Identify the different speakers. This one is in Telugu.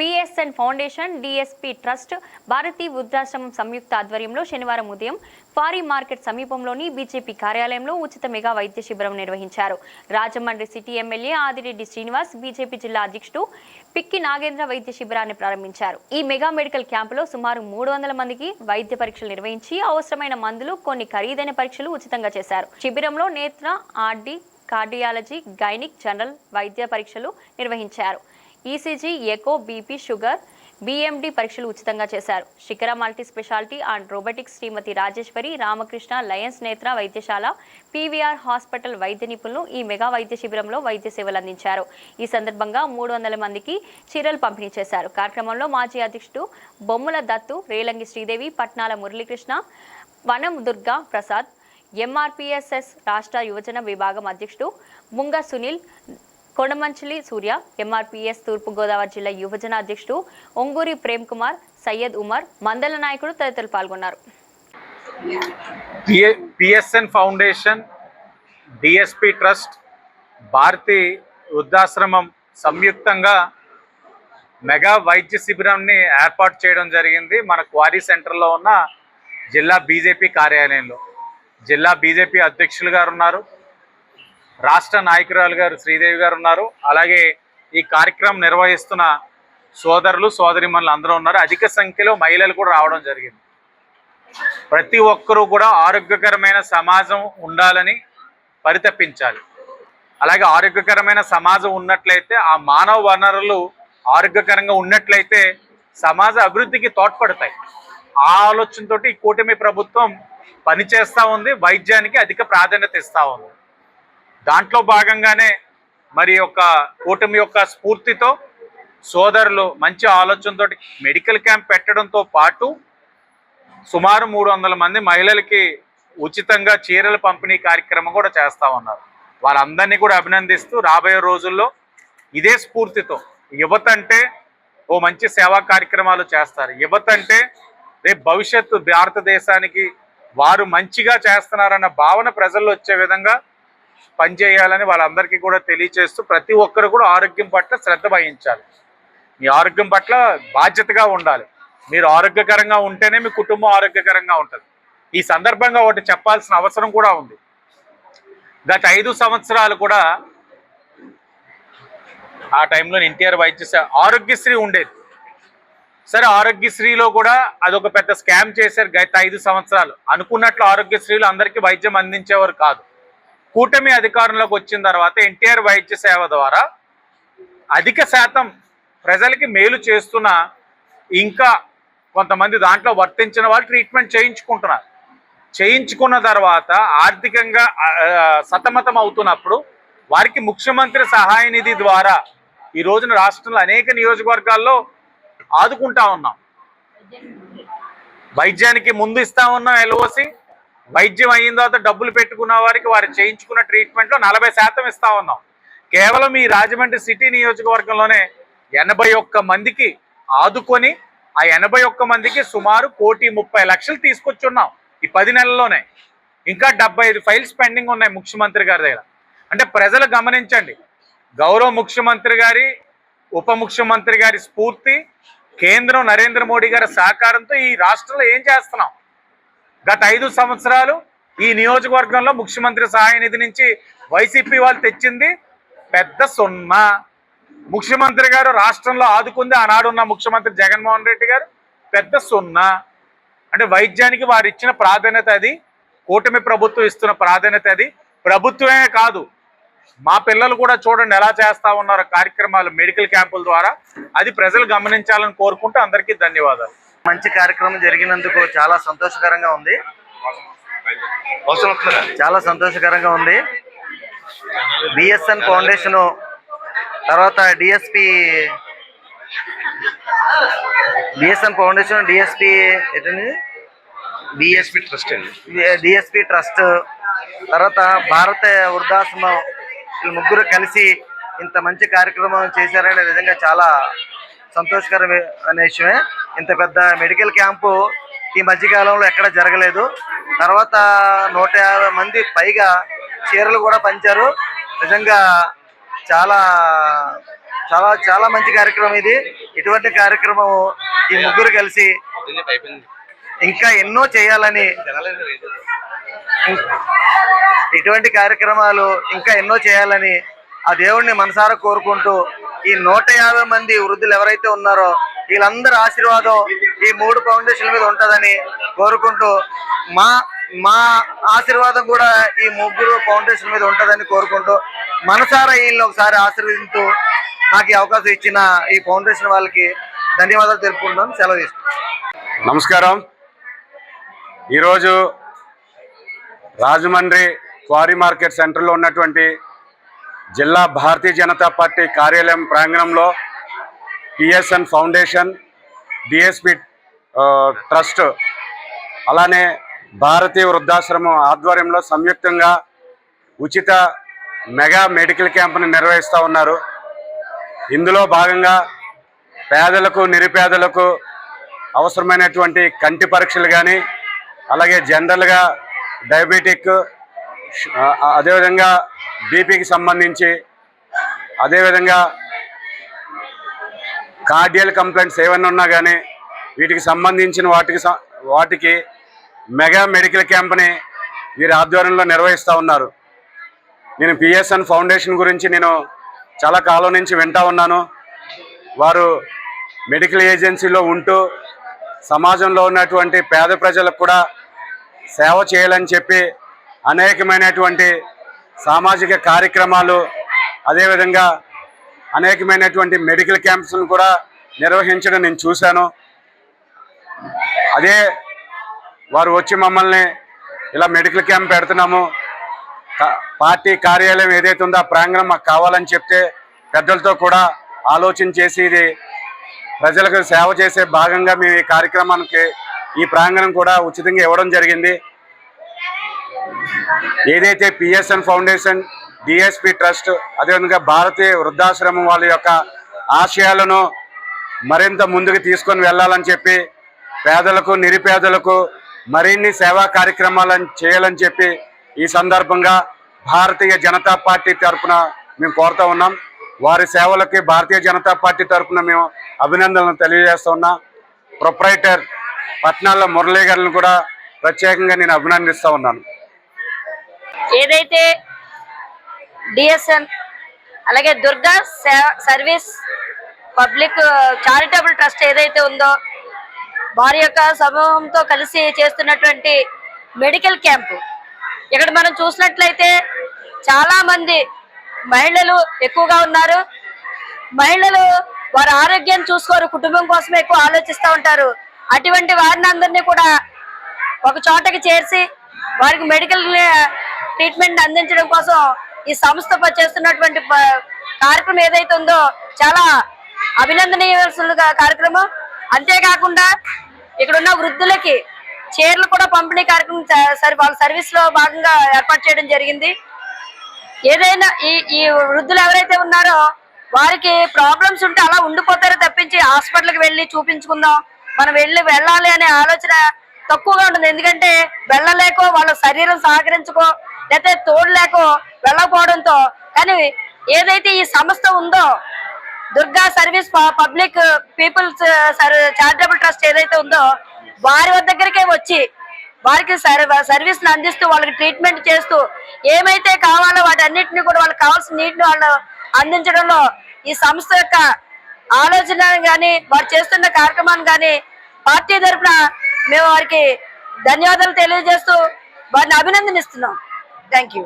Speaker 1: PSN foundation DSP trust Bharati వృద్ధాశ్రమం సంయుక్త ఆధ్వర్యంలో శనివారం ఉదయం ఫారీ మార్కెట్ సమీపంలోని బీజేపీ కార్యాలయంలో ఉచిత మెగా వైద్య శిబిరం నిర్వహించారు. Rajahmundry city MLA Adireddy Srinivas BJP జిల్లా అధ్యక్షుడు పిక్కి నాగేంద్ర వైద్య శిబిరాన్ని ప్రారంభించారు. ఈ మెగా మెడికల్ క్యాంపులో సుమారు మూడు వందల మందికి వైద్య పరీక్షలు నిర్వహించి అవసరమైన మందులు కొన్ని ఖరీదైన పరీక్షలు ఉచితంగా చేశారు. శిబిరంలో నేత్ర ఆర్డి కార్డియాలజీ గైనిక్ జనరల్ వైద్య పరీక్షలు నిర్వహించారు. ECG echo BP sugar BMD పరీక్షలు ఉచితంగా చేశారు. Shikhara multi speciality and robotics Shrimati Rajeshwari Ramakrishna lions నేత్ర వైద్యశాల పీవీఆర్ హాస్పిటల్ వైద్య నిపుణులు ఈ మెగా వైద్య శిబిరంలో వైద్య సేవలు అందించారు. ఈ సందర్భంగా మూడు వందల మందికి చీరలు పంపిణీ చేశారు. కార్యక్రమంలో మాజీ అధ్యక్షుడు బొమ్మల దత్తు రేలంగి శ్రీదేవి పట్నాల మురళీకృష్ణ వనం దుర్గా ప్రసాద్ ఎంఆర్పిఎస్ఎస్ రాష్ట్ర యువజన విభాగం అధ్యక్షుడు ముంగ సునీల్ కొండమంచిలి సూర్య ఎంఆర్పిఎస్ తూర్పుగోదావరి జిల్లా యువజన అధ్యక్షుడు ఒంగూరి ప్రేమ్ కుమార్ సయ్యద్ ఉమర్ మందల నాయకుడు తదితరులు పాల్గొన్నారు.
Speaker 2: PSN foundation DSP trust Bharati వృద్ధాశ్రమం సంయుక్తంగా మెగా వైద్య శిబిరాన్ని ఏర్పాటు చేయడం జరిగింది. మన క్వారీ సెంటర్లో ఉన్న జిల్లా బీజేపీ కార్యాలయంలో. జిల్లా బీజేపీ అధ్యక్షులు గారు ఉన్నారు. రాష్ట్ర నాయకురాలు గారు శ్రీదేవి గారు ఉన్నారు. అలాగే ఈ కార్యక్రమం నిర్వహిస్తున్న సోదరులు సోదరిమణులు అందరూ ఉన్నారు. అధిక సంఖ్యలో మహిళలు కూడా రావడం జరిగింది. ప్రతి ఒక్కరూ కూడా ఆరోగ్యకరమైన సమాజం ఉండాలని పరితపించాలి. అలాగే ఆరోగ్యకరమైన సమాజం ఉన్నట్లయితే ఆ మానవ వనరులు ఆరోగ్యకరంగా ఉన్నట్లయితే సమాజ అభివృద్ధికి తోడ్పడతాయి. ఆ ఆలోచనతోటి ఈ కూటమి ప్రభుత్వం పనిచేస్తూ ఉంది వైద్యానికి అధిక ప్రాధాన్యత ఇస్తూ ఉంది. దాంట్లో భాగంగానే మరి యొక్క కూటమి యొక్క స్ఫూర్తితో సోదరులు మంచి ఆలోచనతో మెడికల్ క్యాంప్ పెట్టడంతో పాటు సుమారు మూడు వందల మంది మహిళలకి ఉచితంగా చీరల పంపిణీ కార్యక్రమం కూడా చేస్తా ఉన్నారు. వాళ్ళందరినీ కూడా అభినందిస్తూ రాబోయే రోజుల్లో ఇదే స్ఫూర్తితో యువత అంటే ఓ మంచి సేవా కార్యక్రమాలు చేస్తారు. యువత అంటే రేపు భవిష్యత్తు భారతదేశానికి వారు మంచిగా చేస్తున్నారన్న భావన ప్రజల్లో వచ్చే విధంగా పనిచేయాలని వాళ్ళందరికీ కూడా తెలియచేస్తూ ప్రతి ఒక్కరు కూడా ఆరోగ్యం పట్ల శ్రద్ధ వహించాలి. మీ ఆరోగ్యం పట్ల బాధ్యతగా ఉండాలి. మీరు ఆరోగ్యకరంగా ఉంటేనే మీ కుటుంబం ఆరోగ్యకరంగా ఉంటుంది. ఈ సందర్భంగా ఒకటి చెప్పాల్సిన అవసరం కూడా ఉంది. గత ఐదు సంవత్సరాలు కూడా ఆ టైంలో ఎన్టీఆర్ వైద్య ఆరోగ్యశ్రీ ఉండేది. సరే ఆరోగ్యశ్రీలో కూడా అదొక పెద్ద స్కామ్ చేశారు గత ఐదు సంవత్సరాలు. అనుకున్నట్లు ఆరోగ్యశ్రీలో అందరికీ వైద్యం అందించేవారు కాదు. కూటమి అధికారంలోకి వచ్చిన తర్వాత ఎన్టీఆర్ వైద్య సేవ ద్వారా అధిక శాతం ప్రజలకి మేలు చేస్తున్న ఇంకా కొంతమంది దాంట్లో వర్తించిన వాళ్ళు ట్రీట్మెంట్ చేయించుకుంటున్నారు. చేయించుకున్న తర్వాత ఆర్థికంగా సతమతం అవుతున్నప్పుడు వారికి ముఖ్యమంత్రి సహాయ నిధి ద్వారా ఈ రోజున రాష్ట్రంలో అనేక నియోజకవర్గాల్లో ఆదుకుంటా ఉన్నాం. వైద్యానికి ముందు ఇస్తా ఉన్నాం ఎల్ఓసి. వైద్యం అయిన తర్వాత డబ్బులు పెట్టుకున్న వారికి వారు చేయించుకున్న ట్రీట్మెంట్లో నలభై శాతం ఇస్తా ఉన్నాం. కేవలం ఈ రాజమండ్రి సిటీ నియోజకవర్గంలోనే ఎనభై ఒక్క మందికి ఆదుకొని ఆ ఎనభై ఒక్క మందికి సుమారు కోటి ముప్పై లక్షలు తీసుకొచ్చున్నాం ఈ పది నెలల్లోనే. ఇంకా డెబ్బై ఐదు ఫైల్స్ పెండింగ్ ఉన్నాయి ముఖ్యమంత్రి గారి దగ్గర. అంటే ప్రజలు గమనించండి గౌరవ ముఖ్యమంత్రి గారి ఉప ముఖ్యమంత్రి గారి స్ఫూర్తి కేంద్రం నరేంద్ర మోడీ గారి సహకారంతో ఈ రాష్ట్రంలో ఏం చేస్తున్నాం? గత ఐదు సంవత్సరాలు ఈ నియోజకవర్గంలో ముఖ్యమంత్రి సహాయ నిధి నుంచి వైసీపీ వాళ్ళు తెచ్చింది పెద్ద సున్నా. ముఖ్యమంత్రి గారు రాష్ట్రంలో ఆదుకుంది ఆనాడున్న ముఖ్యమంత్రి జగన్మోహన్ రెడ్డి గారు పెద్ద సున్నా. అంటే వైద్యానికి వారు ఇచ్చిన ప్రాధాన్యత అది కూటమి ప్రభుత్వం ఇస్తున్న ప్రాధాన్యత అది. ప్రభుత్వమే కాదు మా పిల్లలు కూడా చూడండి ఎలా చేస్తా ఉన్నారో కార్యక్రమాలు మెడికల్ క్యాంపుల ద్వారా. అది ప్రజలు గమనించాలని కోరుకుంటూ అందరికీ ధన్యవాదాలు.
Speaker 3: మంచి కార్యక్రమం జరిగినందుకు చాలా సంతోషకరంగా ఉంది. చాలా సంతోషకరంగా ఉంది. బిఎస్ఎన్ ఫౌండేషన్ తర్వాత డిఎస్పి బిఎస్ఎన్ ఫౌండేషన్ డిఎస్పి ఏంటండి? బిఎస్పి ట్రస్ట్ డిఎస్పి ట్రస్ట్ తర్వాత భారత వృద్ధాశ్రమం వీళ్ళు ముగ్గురు కలిసి ఇంత మంచి కార్యక్రమం చేశారనే నిజంగా చాలా సంతోషకరం అనే విషయమే. ఇంత పెద్ద మెడికల్ క్యాంపు ఈ మధ్యకాలంలో ఎక్కడ జరగలేదు. తర్వాత నూట యాభై మంది పైగా చీరలు కూడా పంచారు. నిజంగా చాలా చాలా చాలా మంచి కార్యక్రమం ఇది. ఇటువంటి కార్యక్రమం ఈ ముగ్గురు కలిసి ఇంకా ఎన్నో చేయాలని ఇటువంటి కార్యక్రమాలు ఇంకా ఎన్నో చేయాలని ఆ దేవుణ్ణి మనసారా కోరుకుంటూ ఈ నూట యాభై మంది వృద్ధులు ఎవరైతే ఉన్నారో వీళ్ళందరి ఆశీర్వాదం ఈ మూడు ఫౌండేషన్ల మీద ఉంటుందని కోరుకుంటూ మా మా ఆశీర్వాదం కూడా ఈ ముగ్గురు ఫౌండేషన్ మీద ఉంటుందని కోరుకుంటూ మనసారా వీళ్ళని ఒకసారి ఆశీర్వదించు నాకు ఈ అవకాశం ఇచ్చిన ఈ ఫౌండేషన్ వాళ్ళకి ధన్యవాదాలు తెలుపుకుంటాం సెలవు తీసుకుంటాం
Speaker 4: నమస్కారం. ఈరోజు రాజమండ్రి క్వారీ మార్కెట్ సెంటర్లో ఉన్నటువంటి జిల్లా భారతీయ జనతా పార్టీ కార్యాలయం ప్రాంగణంలో పిఎస్ఎన్ ఫౌండేషన్ డిఎస్పి ట్రస్ట్ అలానే భారతీయ వృద్ధాశ్రమం ఆధ్వర్యంలో సంయుక్తంగా ఉచిత మెగా మెడికల్ క్యాంప్ని నిర్వహిస్తూ ఉన్నారు. ఇందులో భాగంగా పేదలకు నిరుపేదలకు అవసరమైనటువంటి కంటి పరీక్షలు కానీ అలాగే జనరల్గా డయాబెటిక్ అదేవిధంగా బీపీకి సంబంధించి అదేవిధంగా కార్డియల్ కంప్లైంట్స్ ఏమైనా ఉన్నా కానీ వీటికి సంబంధించిన వాటికి వాటికి మెగా మెడికల్ క్యాంప్ని వీరి ఆధ్వర్యంలో నిర్వహిస్తూ ఉన్నారు. నేను పిఎస్ఎన్ ఫౌండేషన్ గురించి నేను చాలా కాలం నుంచి వింటా ఉన్నాను. వారు మెడికల్ ఏజెన్సీలో ఉంటూ సమాజంలో ఉన్నటువంటి పేద ప్రజలకు కూడా సేవ చేయాలని చెప్పి అనేకమైనటువంటి సామాజిక కార్యక్రమాలు అదేవిధంగా అనేకమైనటువంటి మెడికల్ క్యాంప్స్ను కూడా నిర్వహించడం నేను చూశాను. అదే వారు వచ్చి మమ్మల్ని ఇలా మెడికల్ క్యాంప్ పెడుతున్నాము. పార్టీ కార్యాలయం ఏదైతే ఉందో ఆ ప్రాంగణం మాకు కావాలని చెప్తే పెద్దలతో కూడా ఆలోచన చేసి ఇది ప్రజలకు సేవ చేసే భాగంగా మేము ఈ కార్యక్రమానికి ఈ ప్రాంగణం కూడా ఉచితంగా ఇవ్వడం జరిగింది. ఏదైతే పిఎస్ఎన్ ఫౌండేషన్ డిఎస్పి ట్రస్ట్ అదేవిధంగా భారతీయ వృద్ధాశ్రమం వాళ్ళ యొక్క ఆశయాలను మరింత ముందుకు తీసుకొని వెళ్ళాలని చెప్పి పేదలకు నిరుపేదలకు మరిన్ని సేవా కార్యక్రమాలను చేయాలని చెప్పి ఈ సందర్భంగా భారతీయ జనతా పార్టీ తరఫున మేము కోరుతా ఉన్నాం. వారి సేవలకి భారతీయ జనతా పార్టీ తరఫున మేము అభినందనలు తెలియజేస్తూ ఉన్నాం. ప్రొపరైటర్ పట్నాల మురళీ గారిని కూడా ప్రత్యేకంగా నేను అభినందిస్తూ ఉన్నాను.
Speaker 5: ఏదైతే డిఎస్ఎన్ అలాగే Durga service public charitable trust ఏదైతే ఉందో వారి యొక్క సమూహంతో కలిసి చేస్తున్నటువంటి మెడికల్ క్యాంపు. ఇక్కడ మనం చూసినట్లయితే చాలా మంది మహిళలు ఎక్కువగా ఉన్నారు. మహిళలు వారి ఆరోగ్యాన్ని చూసుకోరు కుటుంబం కోసం ఎక్కువ ఆలోచిస్తూ ఉంటారు. అటువంటి వారిని అందరినీ కూడా ఒక చోటకి చేర్చి వారికి మెడికల్ ట్రీట్మెంట్ అందించడం కోసం ఈ సంస్థ చేస్తున్నటువంటి కార్యక్రమం ఏదైతే ఉందో చాలా అభినందనీయవలసిన కార్యక్రమం. అంతేకాకుండా ఇక్కడ ఉన్న వృద్ధులకి చీరలు కూడా పంపిణీ కార్యక్రమం సరి వాళ్ళ సర్వీస్లో భాగంగా ఏర్పాటు చేయడం జరిగింది. ఏదైనా ఈ ఈ వృద్ధులు ఎవరైతే ఉన్నారో వారికి ప్రాబ్లమ్స్ ఉంటే అలా ఉండిపోతారో తప్పించి హాస్పిటల్కి వెళ్ళి చూపించుకుందాం. మనం వెళ్ళి వెళ్ళాలి అనే ఆలోచన తక్కువగా ఉంటుంది. ఎందుకంటే వెళ్ళలేకో వాళ్ళ శరీరం సహకరించుకో లేకపోతే తోడు లేకో వెళ్ళకపోవడంతో కానీ ఏదైతే ఈ సంస్థ ఉందో దుర్గా సర్వీస్ ప- పబ్లిక్ పీపుల్స్ చారిటబుల్ ట్రస్ట్ ఏదైతే ఉందో వారి వద్ద దగ్గరికే వచ్చి వారికి సర్వ సర్వీస్ అందిస్తూ వాళ్ళకి ట్రీట్మెంట్ చేస్తూ ఏమైతే కావాలో వాటి అన్నింటినీ కూడా వాళ్ళకి కావాల్సిన నీటిని వాళ్ళు అందించడంలో ఈ సంస్థ యొక్క ఆలోచన కానీ వారు చేస్తున్న కార్యక్రమాన్ని కానీ పార్టీ తరఫున మేము వారికి ధన్యవాదాలు తెలియజేస్తూ వారిని అభినందనిస్తున్నాం. Thank you.